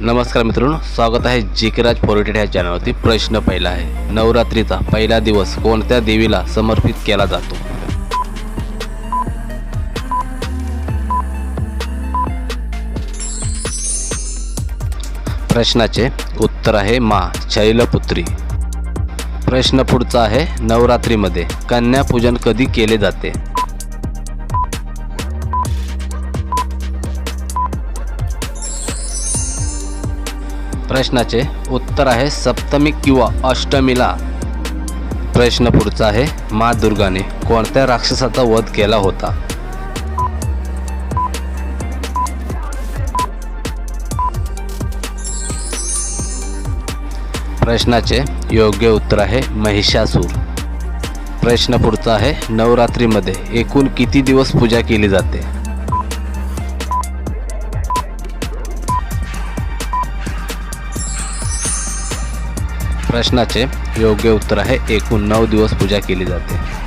नमस्कार मित्रांनो स्वागत आहे जिकराज फोर्टेड ह्या चॅनलवरती. प्रश्न पहिला आहे नवरात्रीचा पहिला दिवस कोणत्या देवीला समर्पित केला जातो? प्रश्नाचे उत्तर आहे मा शैलपुत्री. प्रश्न पुढचा आहे नवरात्रीमध्ये कन्यापूजन कधी केले जाते? प्रश्नाचे उत्तर आहे सप्तमी किंवा अष्टमीला. प्रश्न पुढचा आहे मा दुर्गाने कोणत्या राक्षसाचा वध केला होता? प्रश्नाचे योग्य उत्तर आहे महिषासूर. प्रश्न पुढचा आहे नवरात्रीमध्ये एकूण किती दिवस पूजा केली जाते? प्रश्नाचे योग्य उत्तर आहे. एकूण नऊ दिवस पूजा केली जाते.